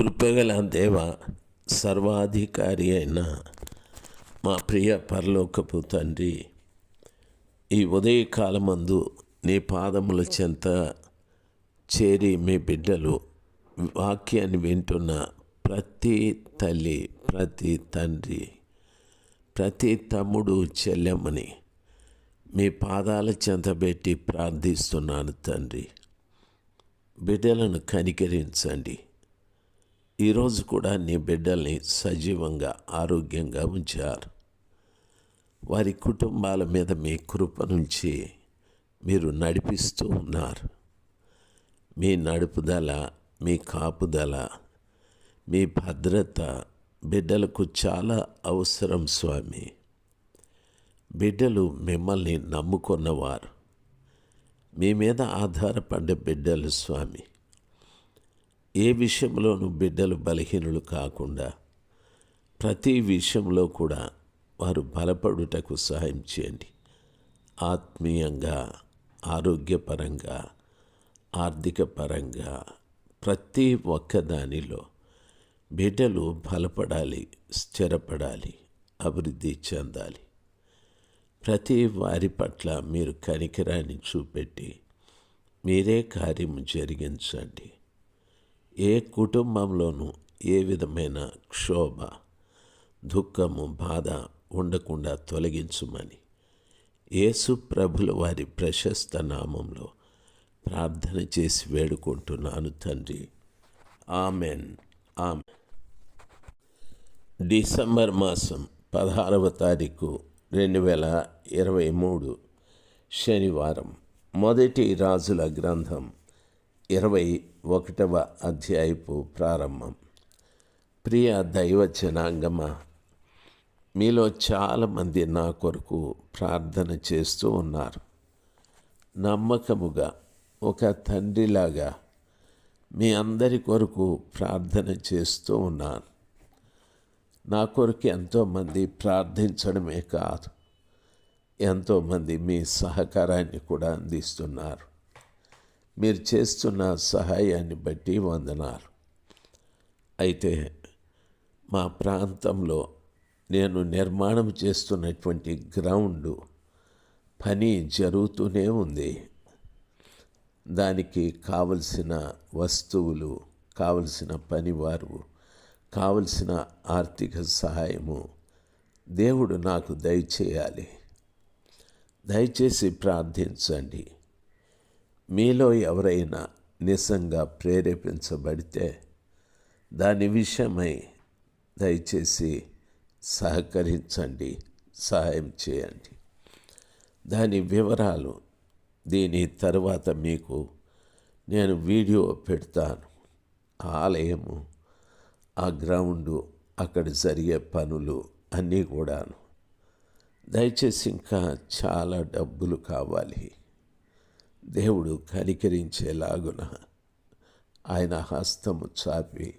కృపగల దేవ సర్వాధికారి అయిన మా ప్రియ పరలోకపు తండ్రి ఈ ఉదయకాలమందు నీ పాదముల చెంత చేరి మీ బిడ్డలు వాక్యాన్ని వింటున్న ప్రతి తల్లి ప్రతి తండ్రి ప్రతి తమ్ముడు చెల్లెమ్మని మీ పాదాల చెంత పెట్టి ప్రార్థిస్తున్నాను తండ్రి. బిడ్డలను కనికరించండి. ఈరోజు కూడా నీ బిడ్డల్ని సజీవంగా ఆరోగ్యంగా ఉంచారు. వారి కుటుంబాల మీద మీ కృప నుంచి మీరు నడిపిస్తూ ఉన్నారు. మీ నడుపుదల మీ కాపుదల మీ భద్రత బిడ్డలకు చాలా అవసరం స్వామి. బిడ్డలు మిమ్మల్ని నమ్ముకున్నవారు. మీ మీద ఆధారపడ్డ బిడ్డలు స్వామి. ఏ విషయంలోనూ బిడ్డలు బలహీనులు కాకుండా ప్రతి విషయంలో కూడా వారు బలపడుటకు సహాయం చేయండి. ఆత్మీయంగా ఆరోగ్యపరంగా ఆర్థిక పరంగా ప్రతి ఒక్క దానిలో బిడ్డలు బలపడాలి స్థిరపడాలి అభివృద్ధి చెందాలి. ప్రతి వారి పట్ల మీరు కనికరాన్ని చూపెట్టి మీరే కార్యము జరిగించండి. ఏ కుటుంబంలోనూ ఏ విధమైన క్షోభ దుఃఖము బాధ ఉండకుండా తొలగించుమని యేసు ప్రభుల వారి ప్రశస్త నామంలో ప్రార్థన చేసి వేడుకుంటున్నాను తండ్రి. ఆమెన్. ఆమె డిసెంబర్ మాసం పదహారవ తారీఖు రెండు వేల ఇరవై మూడు శనివారం. మొదటి రాజుల గ్రంథం. ఇరవై ఒకటవ అధ్యాయపు ప్రారంభం. ప్రియ దైవ జనాంగమ మీలో చాలామంది నా కొరకు ప్రార్థన చేస్తూ ఉన్నారు. నమ్మకముగా ఒక తండ్రిలాగా మీ అందరి కొరకు ప్రార్థన చేస్తూ ఉన్నాను నా కొరకు ఎంతోమంది ప్రార్థించడమే కాదు ఎంతోమంది మీ సహకారాన్ని కూడా అందిస్తున్నారు. మీరు చేస్తున్న సహాయాన్ని బట్టి వందనాలు. అయితే మా ప్రాంతంలో నేను నిర్మాణం చేస్తున్నటువంటి గ్రౌండ్ పని జరుగుతూనే ఉంది. దానికి కావలసిన వస్తువులు కావలసిన పనివారు కావలసిన ఆర్థిక సహాయము దేవుడు నాకు దయచేయాలి. దయచేసి ప్రార్థించండి. మీలో ఎవరైనా నిజంగా ప్రేరేపించబడితే దాని విషయమై దయచేసి సహకరించండి సహాయం చేయండి. దాని వివరాలు దీని తర్వాత మీకు నేను వీడియో పెడతాను. ఆలయము ఆ గ్రౌండు అక్కడ జరిగే పనులు అన్నీ కూడాను. దయచేసి ఇంకా చాలా డబ్బులు కావాలి. దేవుడు కనికరించేలాగున ఆయన హస్తము చాపి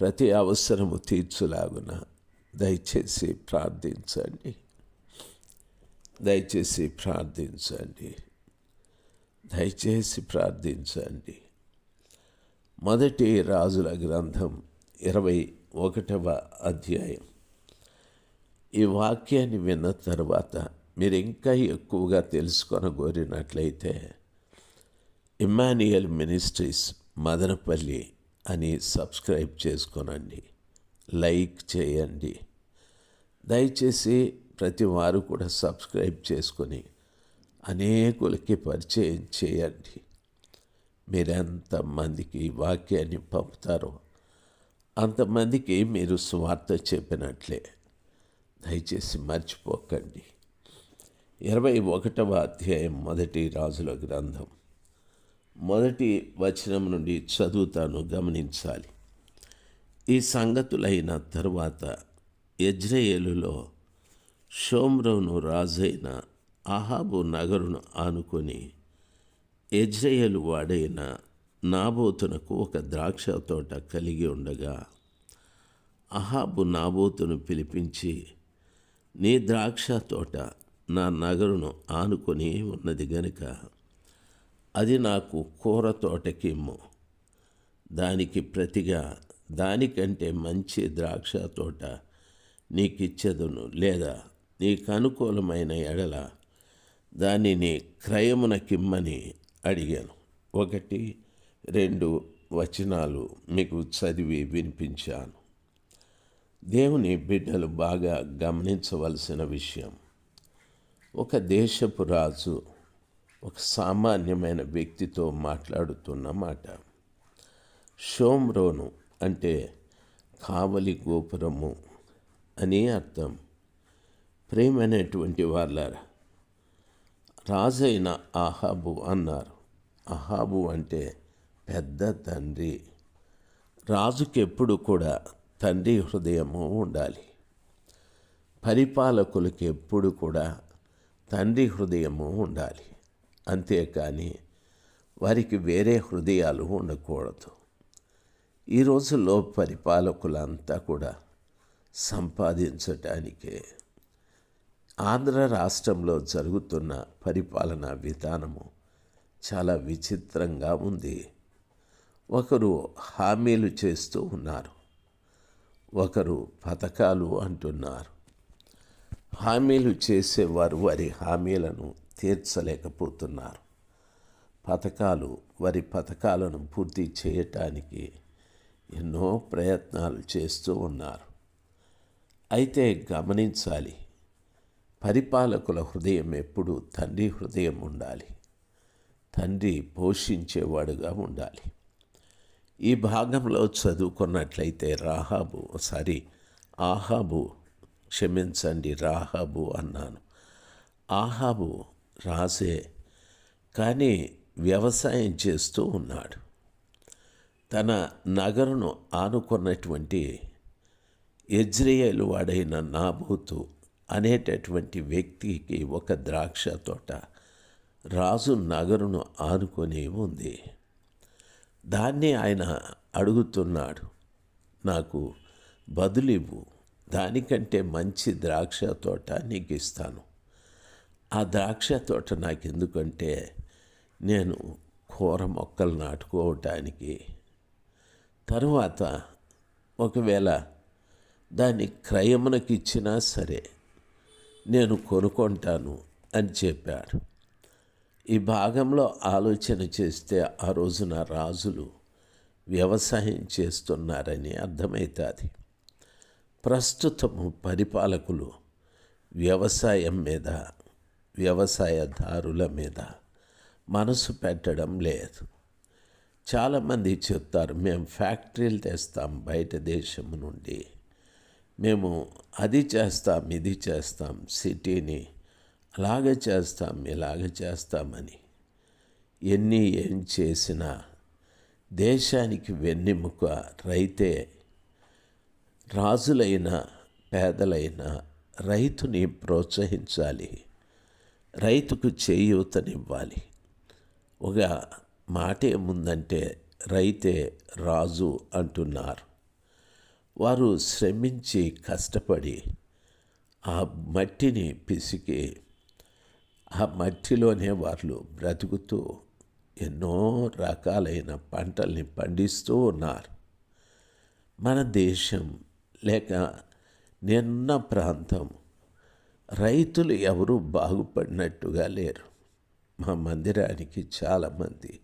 ప్రతి అవసరము తీర్చులాగున దయచేసి ప్రార్థించండి. దయచేసి ప్రార్థించండి. దయచేసి ప్రార్థించండి. మొదటి రాజుల గ్రంథం ఇరవై ఒకటవ అధ్యాయం. ఈ వాక్యాన్ని విన్న తర్వాత మీరు ఇంకా ఎక్కువగా తెలుసుకొనగోరినట్లయితే ఇమానియల్ మినిస్ట్రీస్ మదనపల్లి అని సబ్స్క్రైబ్ చేసుకోనండి. లైక్ చేయండి. దయచేసి ప్రతి వారు కూడా సబ్స్క్రైబ్ చేసుకొని అనేకులకి పరిచయం చేయండి. మీరెంతమందికి వాక్యాన్ని పంపుతారో అంతమందికి మీరు స్వార్థ చెప్పినట్లే. దయచేసి మర్చిపోకండి. ఇరవై ఒకటవ అధ్యాయం మొదటి రాజుల గ్రంథం. మొదటి వచనం నుండి చదువుతాను గమనించాలి. ఈ సంగతులైన తరువాత యజ్రయేలులో షోమ్రోను రాజైన అహాబు నగరును ఆనుకొని యజ్రయేలు వాడైన నాబోతునకు ఒక ద్రాక్ష తోట కలిగి ఉండగా అహాబు నాబోతును పిలిపించి నీ ద్రాక్ష తోట నా నగరును ఆనుకొని ఉన్నది గనుక అది నాకు కూర తోటకిమ్ము దానికి ప్రతిగా దానికంటే మంచి ద్రాక్ష తోట నీకిచ్చెదను లేదా నీకు అనుకూలమైన ఎడల దానిని క్రయమునకిమ్మని అడిగాను. ఒకటి రెండు వచనాలు మీకు చదివి వినిపించాను. దేవుని బిడ్డలు బాగా గమనించవలసిన విషయం ఒక దేశపు రాజు ఒక సామాన్యమైన వ్యక్తితో మాట్లాడుతున్న మాట. షోమ్రోను అంటే కావలి గోపురము అని అర్థం. ప్రేమైనటువంటి వాళ్ళారా? రాజైన అహాబు అన్నారు. అహాబు అంటే పెద్ద తండ్రి. రాజుకెప్పుడు కూడా తండ్రి హృదయము ఉండాలి. పరిపాలకులకి ఎప్పుడు కూడా తండ్రి హృదయము ఉండాలి. అంతేకాని వారికి వేరే హృదయాలు ఉండకూడదు. ఈ రోజుల్లో పరిపాలకులంతా కూడా సంపాదించటానికే ఆంధ్ర రాష్ట్రంలో జరుగుతున్న పరిపాలనా విధానము చాలా విచిత్రంగా ఉంది. ఒకరు హామీలు చేస్తూ ఉన్నారు. ఒకరు పథకాలు అంటున్నారు. హామీలు చేసేవారు వారి హామీలను తీర్చలేకపోతున్నారు. పథకాలు వారి పథకాలను పూర్తి చేయటానికి ఎన్నో ప్రయత్నాలు చేస్తూ ఉన్నారు. అయితే గమనించాలి పరిపాలకుల హృదయం ఎప్పుడు తండ్రి హృదయం ఉండాలి. తండ్రి పోషించేవాడుగా ఉండాలి. ఈ భాగంలో చదువుకున్నట్లయితే రాహాబు సారీ ఆహాబు క్షమించండి రాహాబు అన్నాను. ఆహాబు రాసే కానీ వ్యవసాయం చేస్తూ ఉన్నాడు. తన నగరును ఆనుకున్నటువంటి ఎజ్రియలు వాడైన నాబూతు అనేటటువంటి వ్యక్తికి ఒక ద్రాక్ష తోట రాజు నగరును ఆనుకొని ఉంది. దాన్ని ఆయన అడుగుతున్నాడు నాకు బదులివ్వు. దానికంటే మంచి ద్రాక్ష తోట నీకు ఇస్తాను ఆ ద్రాక్ష తోట నాకు ఎందుకంటే నేను కూర మొక్కలు నాటుకోవటానికి తరువాత ఒకవేళ దాన్ని క్రయమునకి ఇచ్చినా సరే నేను కొనుక్కుంటాను అని చెప్పాడు. ఈ భాగంలో ఆలోచన చేస్తే ఆ రోజున రాజులు వ్యవసాయం చేస్తున్నారని అర్థమవుతుంది ప్రస్తుతము పరిపాలకులు వ్యవసాయం మీద వ్యవసాయదారుల మీద మనసు పెట్టడం లేదు. చాలామంది చెప్తారు మేము ఫ్యాక్టరీలు తెస్తాం బయట దేశం నుండి. మేము అది చేస్తాం ఇది చేస్తాం సిటీని అలాగే చేస్తాం ఇలాగ చేస్తామని. ఎన్ని ఏం చేసినా దేశానికి వెన్నెముక రైతే రాజులైన పేదలైన రైతుని ప్రోత్సహించాలి. రైతుకు చేయూతనివ్వాలి. ఒక మాట ఏముందంటే రైతే రాజు అంటున్నారు. వారు శ్రమించి కష్టపడి ఆ మట్టిని పిసికి ఆ మట్టిలోనే వాళ్ళు బ్రతుకుతూ ఎన్నో రకాలైన పంటల్ని పండిస్తూ ఉన్నారు. మన దేశం లేక నిన్న ప్రాంతం రైతులు ఎవరు బాగుపడినట్టుగా లేరు. మా మందిరానికి చాలామంది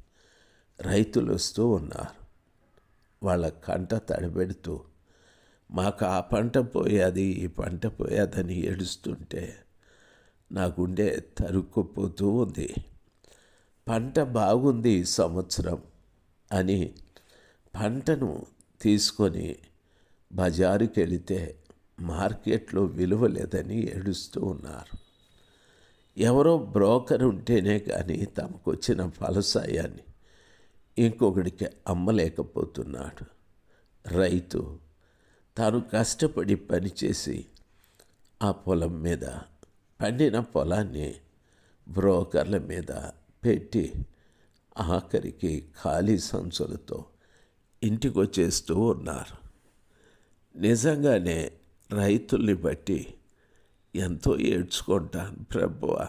రైతులు వస్తూ ఉన్నారు. వాళ్ళ కంట తడబెడుతూ మాకు ఆ పంట పోయేది ఈ పంట పోయేదని ఏడుస్తుంటే నా గుండె తరుక్కుపోతూ ఉంది. పంట బాగుంది ఈ సంవత్సరం అని పంటను తీసుకొని బజారుకి వెళితే మార్కెట్లో విలువ లేదని ఏడుస్తూ ఉన్నారు. ఎవరో బ్రోకర్ ఉంటేనే కానీ తమకు వచ్చిన ఫలసాయాన్ని ఇంకొకడికి అమ్మలేకపోతున్నాడు. రైతు తాను కష్టపడి పనిచేసి ఆ పొలం మీద పండిన పొలాన్ని బ్రోకర్ల మీద పెట్టి ఆఖరికి ఖాళీ సంచులతో ఇంటికి వచ్చేస్తూ ఉన్నారు. నిజంగానే రైతుల్ని బట్టి ఎంతో ఏడ్చుకుంటాను ప్రభువ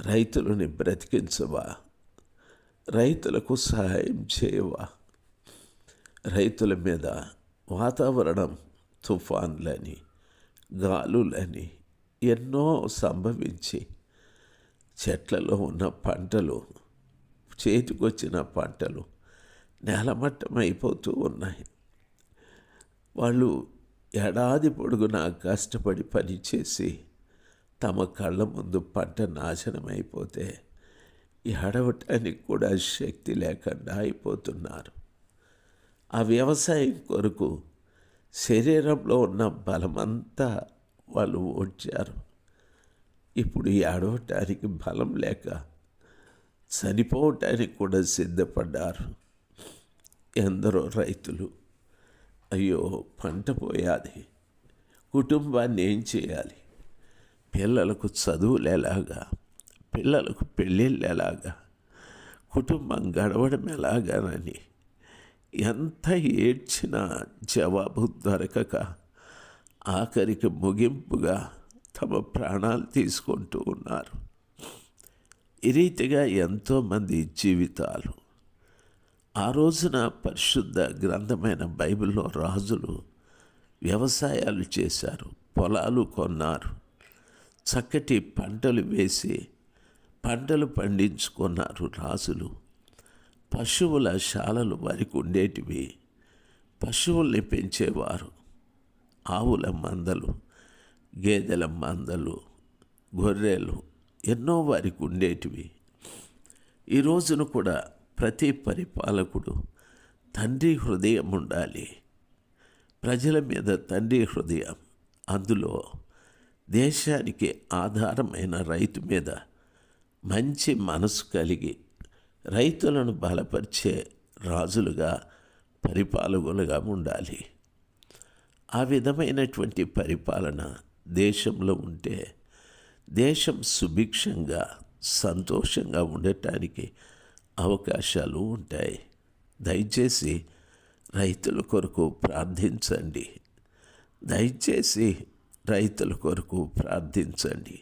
రైతులని బ్రతికించవా రైతులకు సహాయం చేయవా రైతుల మీద వాతావరణం తుఫాన్లని గాలులని ఎన్నో సంభవించి చెట్లలో ఉన్న పంటలు చేతికొచ్చిన పంటలు నేలమట్టమైపోతూ ఉన్నాయి. వాళ్ళు ఏడాది పొడుగునా కష్టపడి పనిచేసి తమ కళ్ళ ముందు పంట నాశనమైపోతే ఏడవటానికి కూడా శక్తి లేకుండా అయిపోతున్నారు. ఆ వ్యవసాయం కొరకు శరీరంలో ఉన్న బలమంతా వాళ్ళు ఓడ్చారు. ఇప్పుడు ఏడవటానికి బలం లేక చనిపోవటానికి కూడా సిద్ధపడ్డారు ఎందరో రైతులు. అయ్యో పంట పోయాది. కుటుంబాన్ని ఏం చేయాలి? పిల్లలకు చదువులు ఎలాగా? పిల్లలకు పెళ్ళిళ్ళు ఎలాగా? కుటుంబం గడవడం ఎలాగానని. ఎంత ఏడ్చినా జవాబు దొరకక ఆఖరికి ముగింపుగా తమ ప్రాణాలు తీసుకుంటూ ఉన్నారు. ఈ రీతిగా ఎంతోమంది జీవితాలు ఆ రోజున పరిశుద్ధ గ్రంథమైన బైబిల్లో రాజులు వ్యవసాయాలు చేశారు పొలాలు కొన్నారు చక్కటి పంటలు వేసి పంటలు పండించుకున్నారు రాజులు. పశువుల శాలలు వారికి ఉండేటివి. పశువుల్ని పెంచేవారు. ఆవుల మందలు గేదెల మందలు గొర్రెలు ఎన్నో వారికి ఉండేటివి. ఈ రోజున కూడా ప్రతి పరిపాలకుడు తండ్రి హృదయం ఉండాలి. ప్రజల మీద తండ్రి హృదయం. అందులో దేశానికి ఆధారమైన రైతు మీద మంచి మనసు కలిగి రైతులను బలపరిచే రాజులుగా పరిపాలకులుగా ఉండాలి. ఆ విధమైనటువంటి పరిపాలన దేశంలో ఉంటే దేశం సుభిక్షంగా సంతోషంగా ఉండటానికి అవకాశాలు ఉంటాయి. దయచేసి రైతుల కొరకు ప్రార్థించండి. దయచేసి రైతుల కొరకు ప్రార్థించండి.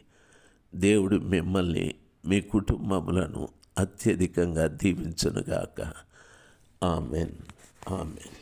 దేవుడు మిమ్మల్ని మీ కుటుంబములను అత్యధికంగా దీవించనుగాక. ఆమెన్. ఆమెన్.